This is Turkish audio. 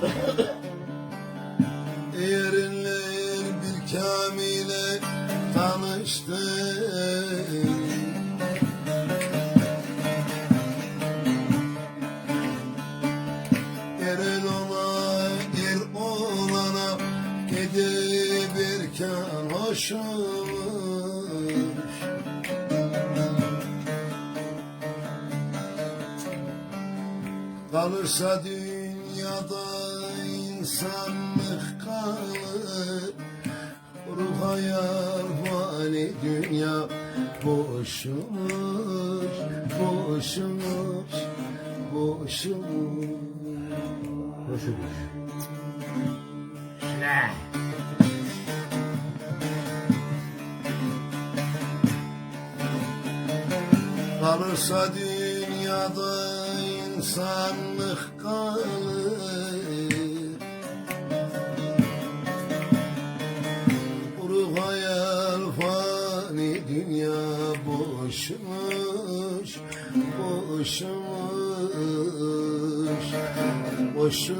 Yerinler bir kamile tanıştı. Erel ola er olana Gidibirken hoşumuş Kalırsa dünyada insanlık kalır Ruh hayal fani dünya boşumuş Boşumuş Boşumuş Boşumuş. Kalırsa dünyada insanlık kalır. Ruh hayal fani dünya boşmuş Boşmuş Boşmuş